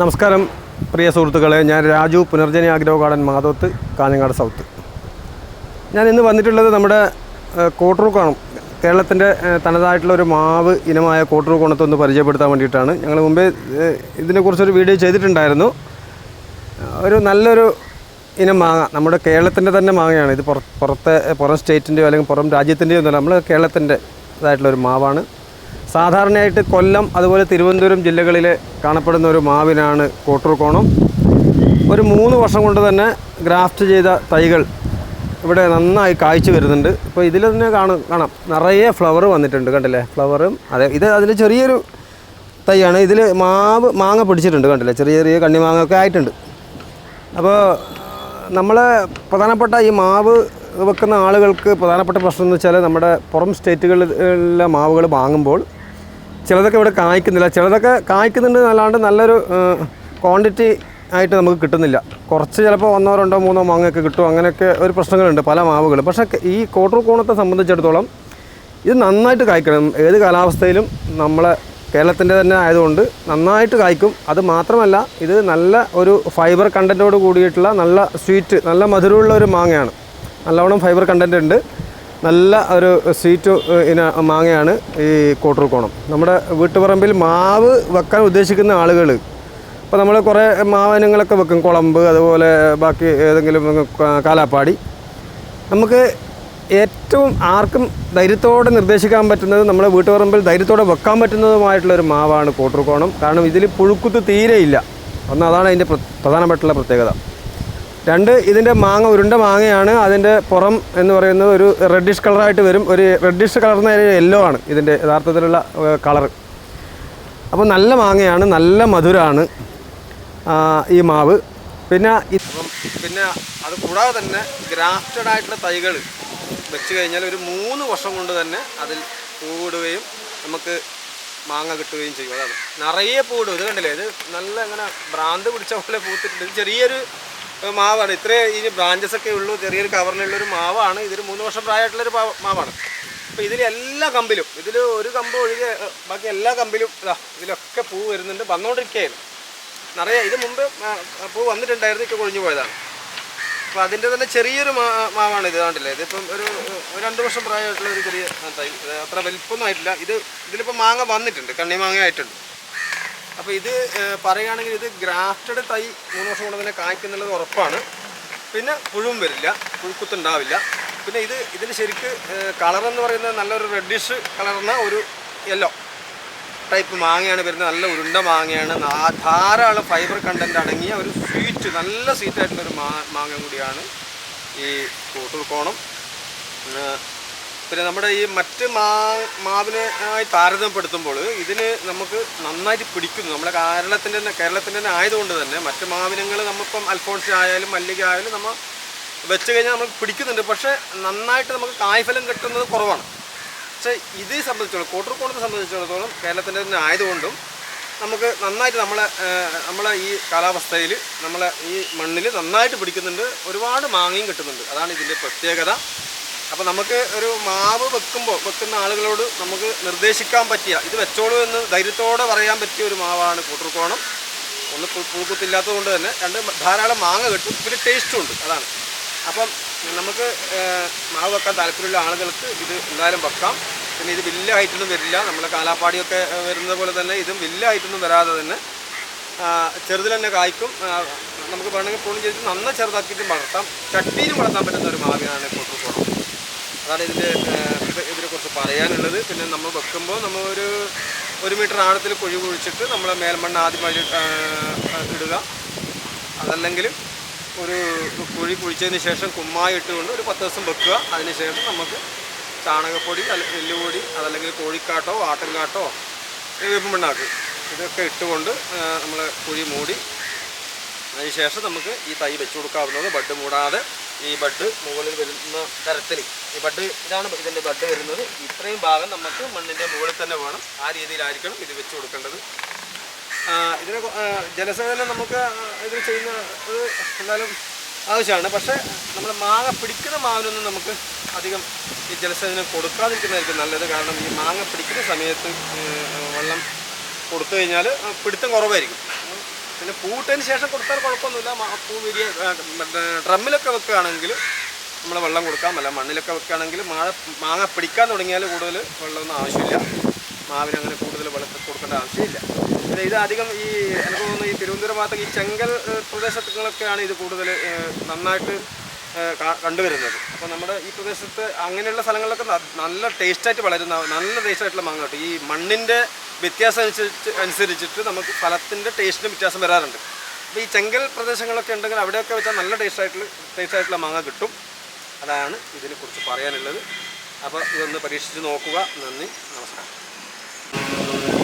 നമസ്കാരം പ്രിയ സുഹൃത്തുക്കളെ. ഞാൻ Raju Punarjani agro garden Madhavath Kanhangad south. ഞാൻ ഇന്ന് വന്നിട്ടുള്ളത് നമ്മുടെ ഏഹ്, കോട്ടൂർ കോണം കേരളത്തിന്റെ തനതായിട്ടുള്ള ഒരു മാവ് ഇനമായ കോട്ടൂർ കോണത്തെ ഒന്ന് പരിചയപ്പെടുത്താൻ വേണ്ടിയിട്ടാണ്. ഞങ്ങൾ മുമ്പേ ഇതിനെക്കുറിച്ചൊരു വീഡിയോ ചെയ്തിട്ടുണ്ടായിരുന്നു. ഒരു നല്ലൊരു ഇനം മാങ്ങ നമ്മുടെ കേരളത്തിന്റെ തന്നെ മാങ്ങയാണ്. ഇത് പുറത്തെ പുറം സ്റ്റേറ്റിന്റെയോ അല്ലെങ്കിൽ പുറം രാജ്യത്തിന്റെയോ ഒന്നുമല്ല നമ്മൾ കേരളത്തിന്റെ ഇതായിട്ടുള്ള ഒരു മാവാണ്. സാധാരണയായിട്ട് കൊല്ലം അതുപോലെ തിരുവനന്തപുരം ജില്ലകളിൽ കാണപ്പെടുന്ന ഒരു മാവിനാണ് കോട്ടൂർക്കോണം ഒരു മൂന്ന് വർഷം കൊണ്ട് തന്നെ ഗ്രാഫ്റ്റ് ചെയ്ത തൈകൾ ഇവിടെ നന്നായി കായ്ച്ചു വരുന്നുണ്ട്. ഇപ്പോൾ ഇതിൽ തന്നെ കാണും കാണാം. നിറയെ ഫ്ലവർ വന്നിട്ടുണ്ട് കണ്ടില്ലേ? ഫ്ലവറും അതെ ഇത് അതിൽ ചെറിയൊരു തൈയാണ്. ഇതിൽ മാവ് മാങ്ങ പിടിച്ചിട്ടുണ്ട് കണ്ടില്ലേ? ചെറിയ ചെറിയ കണ്ണിമാങ്ങ ഒക്കെ ആയിട്ടുണ്ട്. അപ്പോൾ നമ്മൾ പ്രധാനപ്പെട്ട ഈ മാവ് വെക്കുന്ന ആളുകൾക്ക് പ്രധാനപ്പെട്ട പ്രശ്നം എന്ന് വെച്ചാൽ നമ്മുടെ പുറം സ്റ്റേറ്റുകളിലെ മാവുകൾ വാങ്ങുമ്പോൾ ചിലതൊക്കെ ഇവിടെ കായ്ക്കുന്നില്ല. ചിലതൊക്കെ കായ്ക്കുന്നുണ്ട് അല്ലാണ്ട് നല്ലൊരു ക്വാണ്ടിറ്റി ആയിട്ട് നമുക്ക് കിട്ടുന്നില്ല. കുറച്ച് ചിലപ്പോൾ ഒന്നോ രണ്ടോ മൂന്നോ മാങ്ങയൊക്കെ കിട്ടും. അങ്ങനെയൊക്കെ ഒരു പ്രശ്നങ്ങളുണ്ട് പല മാവുകൾ പക്ഷേ ഈ കോട്ടൂർ കോണത്തെ സംബന്ധിച്ചിടത്തോളം ഇത് നന്നായിട്ട് കായ്ക്കണം. ഏത് കാലാവസ്ഥയിലും നമ്മളെ കേരളത്തിന്റെ തന്നെ ആയതുകൊണ്ട് നന്നായിട്ട് കായ്ക്കും. അത് മാത്രമല്ല ഇത് നല്ല ഒരു ഫൈബർ കണ്ടന്റോട് കൂടിയിട്ടുള്ള നല്ല സ്വീറ്റ് നല്ല മധുരമുള്ള ഒരു മാങ്ങയാണ്. നല്ലവണ്ണം ഫൈബർ കണ്ടന്റ് ഉണ്ട്. നല്ല ഒരു സ്വീറ്റ് ഇന മാങ്ങയാണ് ഈ കോട്ടൂർ കോണം. നമ്മുടെ വീട്ടുപറമ്പിൽ മാവ് വെക്കാൻ ഉദ്ദേശിക്കുന്ന ആളുകൾ ഇപ്പോൾ നമ്മൾ കുറേ മാവനങ്ങളൊക്കെ വെക്കും. കുളമ്പ് അതുപോലെ ബാക്കി ഏതെങ്കിലും കാലാപ്പാടി. നമുക്ക് ഏറ്റവും ആർക്കും ധൈര്യത്തോടെ നിർദ്ദേശിക്കാൻ പറ്റുന്നത് നമ്മുടെ വീട്ടുപറമ്പിൽ ധൈര്യത്തോടെ വെക്കാൻ പറ്റുന്നതുമായിട്ടുള്ളൊരു മാവാണ് കോട്ടൂർക്കോണം കാരണം ഇതിൽ പുഴുക്കുത്ത് തീരെയില്ല. ഒന്ന് അതാണ് അതിന്റെ പ്രധാനപ്പെട്ടുള്ള പ്രത്യേകത. രണ്ട് ഇതിന്റെ മാങ്ങ ഉരുണ്ട മാങ്ങയാണ്. അതിന്റെ പുറം എന്ന് പറയുന്നത് ഒരു റെഡിഷ് കളറായിട്ട് വരും. ഒരു റെഡിഷ് കളർന്ന യെല്ലോ ആണ് ഇതിന്റെ യഥാർത്ഥത്തിലുള്ള കളർ അപ്പോൾ നല്ല മാങ്ങയാണ് നല്ല മധുരമാണ് ഈ മാവ്. പിന്നെ പിന്നെ അത് കൂടാതെ തന്നെ ഗ്രാഫ്റ്റഡ് ആയിട്ടുള്ള തൈകൾ വെച്ച് കഴിഞ്ഞാൽ ഒരു മൂന്ന് വർഷം കൊണ്ട് തന്നെ അതിൽ പൂവിടുകയും നമുക്ക് മാങ്ങ കിട്ടുകയും ചെയ്യും. അതാണ്. നിറയെ പൂവിടും ഇത് കണ്ടില്ലേ? ഇത് നല്ല ഇങ്ങനെ ഭ്രാന്ത് പിടിച്ച പോലെ പൂത്തിട്ടുണ്ട്. ചെറിയൊരു മാവാണ്. ഇത്രേ ഇതിന് ബ്രാഞ്ചസ് ഒക്കെ ഉള്ളൂ ചെറിയൊരു കവറിലുള്ളൊരു മാവാണ്. ഇതൊരു മൂന്ന് വർഷം പ്രായമായിട്ടുള്ളൊരു മാവാണ്. അപ്പോൾ ഇതിൽ എല്ലാ കമ്പിലും ഇതിൽ ഒരു കമ്പ് ഒഴികെ ബാക്കി എല്ലാ കമ്പിലും ഇതാ ഇതിലൊക്കെ പൂ വരുന്നുണ്ട് വന്നുകൊണ്ടിരിക്കുകയായിരുന്നു നിറയെ ഇത് മുമ്പ് പൂ വന്നിട്ടുണ്ടായിരുന്നു ഇപ്പോൾ കൊഴിഞ്ഞു പോയതാണ്. അപ്പോൾ അതിന്റെ തന്നെ ചെറിയൊരു മാവാണ് ഇത് കണ്ടില്ലേ? ഇതിപ്പം ഒരു രണ്ട് വർഷം പ്രായമായിട്ടുള്ള ഒരു ചെറിയ തൈ അത്ര വലിപ്പമൊന്നും ആയിട്ടില്ല. ഇത് ഇതിലിപ്പോൾ മാങ്ങ വന്നിട്ടുണ്ട് കണ്ണിമാങ്ങ ആയിട്ടുണ്ട് അപ്പോൾ ഇത് പറയുകയാണെങ്കിൽ ഇത് ഗ്രാഫ്റ്റഡ് തൈ മൂന്ന് വർഷം കൊണ്ട് തന്നെ കായ്ക്കുന്നുള്ളത് ഉറപ്പാണ്. പിന്നെ പുഴുവും വരില്ല പുഴുക്കുത്തുണ്ടാവില്ല. പിന്നെ ഇത് ഇതിന് ശരിക്ക് കളർ എന്ന് പറയുന്നത് നല്ലൊരു റെഡിഷ് കളർന്ന ഒരു യെല്ലോ ടൈപ്പ് മാങ്ങയാണ് വരുന്നത്. നല്ല ഉരുണ്ട മാങ്ങയാണ്. ധാരാളം ഫൈബർ കണ്ടന്റ് അടങ്ങിയ ഒരു സ്വീറ്റ് നല്ല സ്വീറ്റ് ആയിട്ടുള്ള ഒരു മാ മാങ്ങ കൂടിയാണ് ഈ കൂട്ടൂർ കോണം പിന്നെ- നമ്മുടെ ഈ മറ്റ് മാ മാവിനായി താരതമ്യപ്പെടുത്തുമ്പോൾ ഇതിന് നമുക്ക് നന്നായിട്ട് പിടിക്കുന്നു. നമ്മുടെ കേരളത്തിന്റെ തന്നെ കേരളത്തിന്റെ തന്നെ ആയതുകൊണ്ട് തന്നെ മറ്റ് മാവിനങ്ങൾ നമ്മളിപ്പം അൽഫോൺസ് ആയാലും മല്ലിക ആയാലും നമ്മൾ വെച്ച് കഴിഞ്ഞാൽ നമുക്ക് പിടിക്കുന്നുണ്ട്. പക്ഷേ നന്നായിട്ട് നമുക്ക് കായ്ഫലം കിട്ടുന്നത് കുറവാണ്. പക്ഷേ ഇത് സംബന്ധിച്ചോളം കോട്ടൂർക്കോണത്തെ സംബന്ധിച്ചിടത്തോളം കേരളത്തിന്റെ തന്നെ ആയതുകൊണ്ടും നമുക്ക് നന്നായിട്ട് നമ്മളെ നമ്മളെ ഈ കാലാവസ്ഥയിൽ നമ്മളെ ഈ മണ്ണിൽ നന്നായിട്ട് പിടിക്കുന്നുണ്ട്. ഒരുപാട് മാങ്ങയും കിട്ടുന്നുണ്ട്. അതാണ് ഇതിന്റെ പ്രത്യേകത. അപ്പോൾ നമുക്ക് ഒരു മാവ് വെക്കുമ്പോൾ വെക്കുന്ന ആളുകളോട് നമുക്ക് നിർദ്ദേശിക്കാൻ പറ്റിയ ഇത് വെച്ചോളൂ എന്ന് ധൈര്യത്തോടെ പറയാൻ പറ്റിയ ഒരു മാവാണ് കൂട്ടർക്കോണം ഒന്ന് പൂക്കുത്തില്ലാത്തത് കൊണ്ട് തന്നെ രണ്ട് ധാരാളം മാങ്ങ കിട്ടും പിന്നെ ടേസ്റ്റും ഉണ്ട് അതാണ്. അപ്പം നമുക്ക് മാവ് വെക്കാൻ താല്പര്യമുള്ള ആളുകൾക്ക് ഇത് എന്തായാലും വെക്കാം. പിന്നെ ഇത് വലിയ ഹൈറ്റൊന്നും വരില്ല. നമ്മളെ കാലാപ്പാടിയൊക്കെ വരുന്നത് പോലെ തന്നെ ഇതും വലിയ ഹൈറ്റൊന്നും വരാതെ തന്നെ ചെറുതിൽ തന്നെ കായ്ക്കും. നമുക്ക് വേണമെങ്കിൽ ഫോൺ ചെയ്ത് നന്ന ചെറുതാക്കിയിട്ടും വളർത്താം. ചട്ടിയിലും വളർത്താൻ പറ്റുന്ന ഒരു മാവിനാണ് കൊട്ടുക്കോണം അതാണ് ഇതിന്റെ ഇതിനെക്കുറിച്ച് പറയാനുള്ളത്. പിന്നെ നമ്മൾ വെക്കുമ്പോൾ നമ്മൾ ഒരു ഒരു മീറ്റർ ആഴത്തിൽ കുഴി കുഴിച്ചിട്ട് നമ്മൾ മേൽമണ്ണ് ആദ്യം ആ, ഇടുക. അതല്ലെങ്കിൽ ഒരു കുഴി കുഴിച്ചതിന് ശേഷം കുമ്മായി ഇട്ടുകൊണ്ട് ഒരു പത്ത് ദിവസം വെക്കുക. അതിനുശേഷം നമുക്ക് ചാണകപ്പൊടി അല്ല എല്ലുപൊടി അതല്ലെങ്കിൽ കോഴിക്കാട്ടോ ആട്ടിൻകാട്ടോ വേപ്പും പിണ്ണാക്ക് ഇതൊക്കെ ഇട്ടുകൊണ്ട് നമ്മൾ കുഴി മൂടി. അതിനുശേഷം നമുക്ക് ഈ തൈ വെച്ചു കൊടുക്കാവുന്നത് ബഡ് മൂടാതെ ഈ ബഡ് മുകളിൽ വരുന്ന തരത്തിൽ ഈ ബഡ് ഇതാണ് ഇതിന്റെ ബഡ് വരുന്നത്. ഇത്രയും ഭാഗം നമുക്ക് മണ്ണിന്റെ മുകളിൽ തന്നെ വേണം. ആ രീതിയിലായിരിക്കണം ഇത് വെച്ച് കൊടുക്കേണ്ടത്. ഇതിനെ ജലസേചനം നമുക്ക് ഇത് ചെയ്യുന്ന എന്തായാലും ആവശ്യമാണ്. പക്ഷേ നമ്മൾ മാങ്ങ പിടിക്കുന്ന മാവിനൊന്നും നമുക്ക് അധികം ഈ ജലസേചനം കൊടുക്കാതിരിക്കുന്നതായിരിക്കും നല്ലത്. കാരണം ഈ മാങ്ങ പിടിക്കുന്ന സമയത്ത് വെള്ളം കൊടുത്തു കഴിഞ്ഞാൽ പിടുത്തം കുറവായിരിക്കും. പിന്നെ പൂട്ടതിന് ശേഷം കൊടുത്താൽ കുഴപ്പമൊന്നുമില്ല. പൂ വിരിയ ഡ്രമ്മിലൊക്കെ വെക്കുകയാണെങ്കിൽ നമ്മൾ വെള്ളം കൊടുക്കാം അല്ല മണ്ണിലൊക്കെ വെക്കുകയാണെങ്കിൽ മാങ്ങ മാങ്ങ പിടിക്കാൻ തുടങ്ങിയാൽ കൂടുതൽ വെള്ളമൊന്നും ആവശ്യമില്ല. മാവിന് അങ്ങനെ കൂടുതൽ വെള്ളത്തിൽ കൊടുക്കേണ്ട ആവശ്യമില്ല. പിന്നെ ഇത് അധികം ഈ എനിക്ക് തോന്നുന്നു ഈ തിരുവനന്തപുരം ഭാഗത്ത് ഈ ചെങ്കൽ പ്രദേശങ്ങളൊക്കെയാണ് ഇത് കൂടുതൽ നന്നായിട്ട് കണ്ടുവരുന്നത്. അപ്പോൾ നമ്മുടെ ഈ പ്രദേശത്ത് അങ്ങനെയുള്ള സ്ഥലങ്ങളിലൊക്കെ നല്ല ടേസ്റ്റായിട്ട് വളരുന്ന നല്ല ടേസ്റ്റായിട്ടുള്ള മാങ്ങ കിട്ടും. ഈ മണ്ണിന്റെ വ്യത്യാസം അനുസരിച്ച് അനുസരിച്ചിട്ട് നമുക്ക് ഫലത്തിന്റെ ടേസ്റ്റിന് വ്യത്യാസം വരാറുണ്ട്. അപ്പോൾ ഈ ചെങ്കൽ പ്രദേശങ്ങളൊക്കെ ഉണ്ടെങ്കിൽ അവിടെയൊക്കെ വെച്ചാൽ നല്ല ടേസ്റ്റായിട്ടുള്ള ടേസ്റ്റായിട്ടുള്ള മാങ്ങ കിട്ടും. അതാണ് ഇതിനെക്കുറിച്ച് പറയാനുള്ളത്. അപ്പോൾ ഇതൊന്ന് പരീക്ഷിച്ച് നോക്കുക. നന്ദി. നമസ്കാരം.